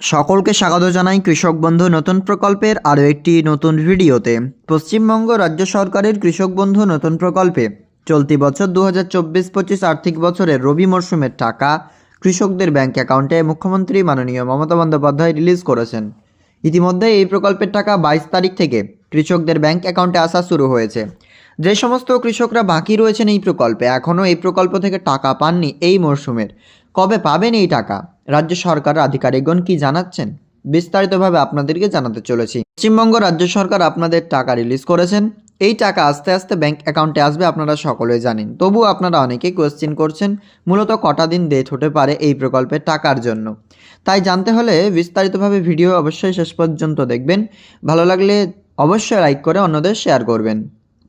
সকলকে স্বাগত জানাই কৃষক বন্ধু নতুন প্রকল্পের আরও একটি নতুন ভিডিওতে। পশ্চিমবঙ্গ রাজ্য সরকারের কৃষক বন্ধু নতুন প্রকল্পে। চলতি বছর দু হাজার চব্বিশ পঁচিশ আর্থিক বছরের রবি মরশুমের টাকা কৃষকদের ব্যাংক অ্যাকাউন্টে মুখ্যমন্ত্রী মাননীয় মমতা বন্দ্যোপাধ্যায় রিলিজ করেছেন। ইতিমধ্যে এই প্রকল্পের টাকা বাইশ তারিখ থেকে কৃষকদের ব্যাংক অ্যাকাউন্টে আসা শুরু হয়েছে। যে সমস্ত কৃষকরা বাকি রয়েছেন এই প্রকল্পে, এখনও এই প্রকল্প থেকে টাকা পাননি এই মরশুমের কবে পাবেন এই টাকা? রাজ্য সরকার আধিকারিকগণ কি জানাচ্ছেন? বিস্তারিতভাবে আপনাদেরকে জানাতে চলেছি। পশ্চিমবঙ্গ রাজ্য সরকার আপনাদের টাকা রিলিজ করেছেন। এই টাকা আস্তে আস্তে ব্যাংক অ্যাকাউন্টে আসবে, আপনারা সকলেই জানেন। তবু আপনারা অনেকেই কোয়েশ্চেন করছেন, মূলত কটা দিন ডেট হতে পারে এই প্রকল্পের টাকার জন্য। তাই জানতে হলে বিস্তারিতভাবে ভিডিও অবশ্যই শেষ পর্যন্ত দেখবেন। ভালো লাগলে অবশ্যই লাইক করে অন্যদের শেয়ার করবেন।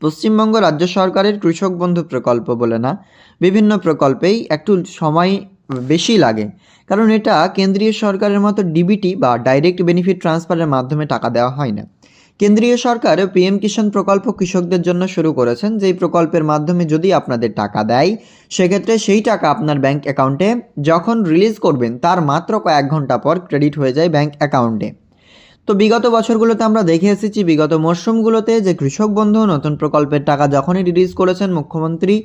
পশ্চিমবঙ্গ রাজ্য সরকারের কৃষক বন্ধু প্রকল্প বলে না। বিভিন্ন প্রকল্পেই একটু সময় বেশি লাগে। কারণ এটা কেন্দ্রীয় সরকারের মতো ডিবিটি বা ডাইরেক্ট বেনিফিট ট্রান্সফারের মাধ্যমে টাকা দেওয়া হয় না। কেন্দ্রীয় সরকার পিএম কিষাণ প্রকল্প কৃষকদের জন্য শুরু করেছেন। যেই প্রকল্পের মাধ্যমে যদি আপনাদের টাকা দেয়, সেক্ষেত্রে সেই টাকা আপনার ব্যাংক অ্যাকাউন্টে যখন রিলিজ করবেন, তার মাত্র কয়েক ঘণ্টা পর ক্রেডিট হয়ে যায় ব্যাংক অ্যাকাউন্টে তো বিগত বছরগুলোতে আমরা দেখে এসেছি, বিগত মরশুমগুলোতে যে কৃষক বন্ধু নতুন প্রকল্পের টাকা যখনই রিলিজ করেছেন, মুখ্যমন্ত্রী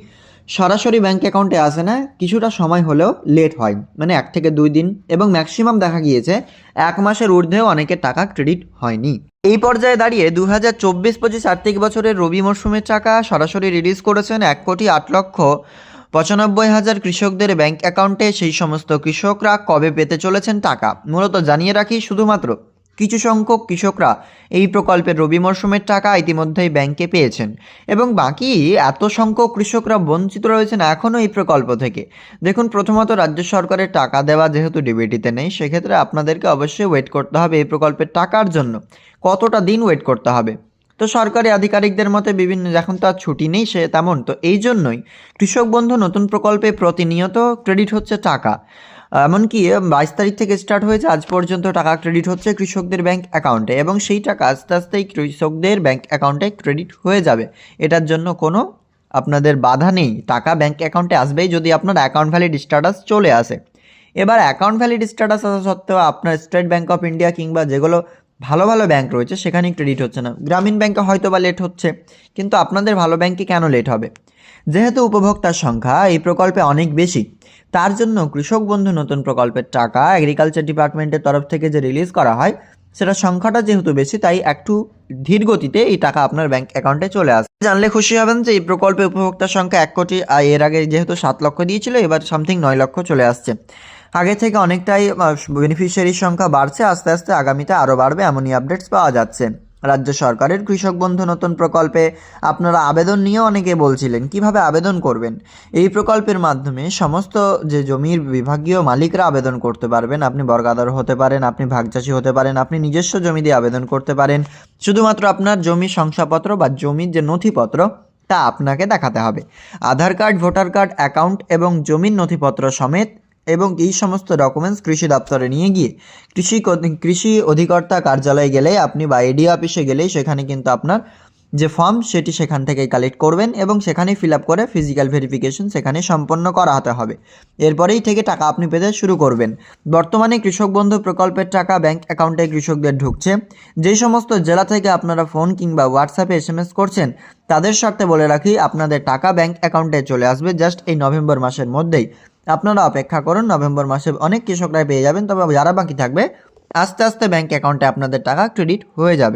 সরাসরি ব্যাঙ্ক অ্যাকাউন্টে আসে না, কিছুটা সময় হলেও লেট হয় মানে এক থেকে দুই দিন এবং ম্যাক্সিমাম দেখা গিয়েছে এক মাসের ঊর্ধ্বেও অনেকের টাকা ক্রেডিট হয়নি। এই পর্যায়ে দাঁড়িয়ে দু হাজার চব্বিশ পঁচিশ আর্থিক বছরের রবি মরশুমের টাকা সরাসরি রিলিজ করেছেন এক কোটি আট লক্ষ পঁচানব্বই হাজার কৃষকদের ব্যাংক অ্যাকাউন্টে সেই সমস্ত কৃষকরা কবে পেতে চলেছেন টাকা? মূলত জানিয়ে রাখি শুধুমাত্র কিছু সংখ্যক কৃষকরা এই প্রকল্পের রবি মরশুমের টাকা ইতিমধ্যেই ব্যাংকে পেয়েছেন। এবং বাকি এত সংখ্যক কৃষকরা বঞ্চিত রয়েছেন এখনও এই প্রকল্প থেকে। দেখুন, প্রথমত রাজ্য সরকারের টাকা দেওয়া যেহেতু ডিবিটিতে নেই, সেক্ষেত্রে আপনাদেরকে অবশ্যই ওয়েট করতে হবে এই প্রকল্পের টাকার জন্য। কতটা দিন ওয়েট করতে হবে? তো সরকারি আধিকারিকদের মতে বিভিন্ন, এখন তো ছুটি নেই, সে তেমন। তো এই জন্যই কৃষক বন্ধু নতুন প্রকল্পে প্রতিনিয়ত ক্রেডিট হচ্ছে টাকা। এমনকি বাইশ তারিখ থেকে স্টার্ট হয়েছে, আজ পর্যন্ত টাকা ক্রেডিট হচ্ছে কৃষকদের ব্যাংক অ্যাকাউন্টে এবং সেই টাকা আস্তে আস্তেই কৃষকদের ব্যাংক অ্যাকাউন্টে ক্রেডিট হয়ে যাবে। এটার জন্য কোনো আপনাদের বাধা নেই। টাকা ব্যাঙ্ক অ্যাকাউন্টে আসবেই যদি আপনার অ্যাকাউন্ট ভ্যালিড স্ট্যাটাস চলে আসে। এবার অ্যাকাউন্ট ভ্যালিড স্ট্যাটাস আসা সত্ত্বেও আপনার স্টেট ব্যাঙ্ক অফ ইন্ডিয়া কিংবা যেগুলো ভালো ভালো ব্যাংক রয়েছে, সেখানেই ক্রেডিট হচ্ছে না। গ্রামীণ ব্যাংকে হয়তো বা লেট হচ্ছে, কিন্তু আপনাদের ভালো ব্যাংকে কেন লেট হবে? যেহেতু উপভোক্তার সংখ্যা এই প্রকল্পে অনেক বেশি, তার জন্য কৃষক বন্ধু নতুন প্রকল্পের টাকা এগ্রিকালচার ডিপার্টমেন্টের তরফ থেকে যে রিলিজ করা হয়, সেটা সংখ্যাটা যেহেতু বেশি, তাই একটু ধীর গতিতে এই টাকা আপনার ব্যাংক অ্যাকাউন্টে চলে আসে। জানলে খুশি হবেন যে এই প্রকল্পে উপভোক্তার সংখ্যা এক কোটি, আর এর আগে যেহেতু সাত লক্ষ দিয়েছিল, এবার সামথিং নয় লক্ষ চলে আসছে। আগে থেকে অনেকটাই বেনিফিশিয়ারির সংখ্যা বাড়ছে, আস্তে আস্তে আগামীতে আরও বাড়বে, এমনই আপডেটস পাওয়া যাচ্ছে। রাজ্য সরকারের কৃষক বন্ধু নতুন প্রকল্পে আপনারা আবেদন নিয়ে অনেকে বলছিলেন, কীভাবে আবেদন করবেন? এই প্রকল্পের মাধ্যমে সমস্ত যে জমির বিভাগীয় মালিকরা আবেদন করতে পারবেন, আপনি বর্গাদার হতে পারেন, আপনি ভাগচাষি হতে পারেন, আপনি নিজস্ব জমি দিয়ে আবেদন করতে পারেন। শুধুমাত্র আপনার জমি শংসাপত্র বা জমির যে নথিপত্র, তা আপনাকে দেখাতে হবে। Aadhaar card, voter card, account এবং জমির নথিপত্র সমেত এবং এই সমস্ত ডকুমেন্টস কৃষি দপ্তরে নিয়ে গিয়ে কৃষি কৃষি অধিকর্তা কার্যালয়ে গেলে আপনি বা এডি অফিসে গেলেই সেখানে কিন্তু আপনার যে ফর্ম সেটি সেখান থেকে কালেক্ট করবেন এবং সেখানে ফিল আপ করে ফিজিক্যাল ভেরিফিকেশন সেখানে সম্পন্ন করাতে হবে। এরপরেই থেকে টাকা আপনি পেতে শুরু করবেন। বর্তমানে কৃষক বন্ধু প্রকল্পের টাকা ব্যাংক অ্যাকাউন্টে কৃষকদের ঢুকছে। যেই সমস্ত জেলা থেকে আপনারা ফোন কিংবা হোয়াটসঅ্যাপে এস এম এস করছেন, তাদের স্বার্থে বলে রাখি, আপনাদের টাকা ব্যাংক অ্যাকাউন্টে চলে আসবে জাস্ট এই নভেম্বর মাসের মধ্যেই। আপনারা অপেক্ষা করুন, নভেম্বর মাসে অনেক কৃষকরাই পেয়ে যাবেন, তবে যারা বাকি থাকবে, আস্তে আস্তে ব্যাঙ্ক অ্যাকাউন্টে আপনাদের টাকা ক্রেডিট হয়ে যাবে।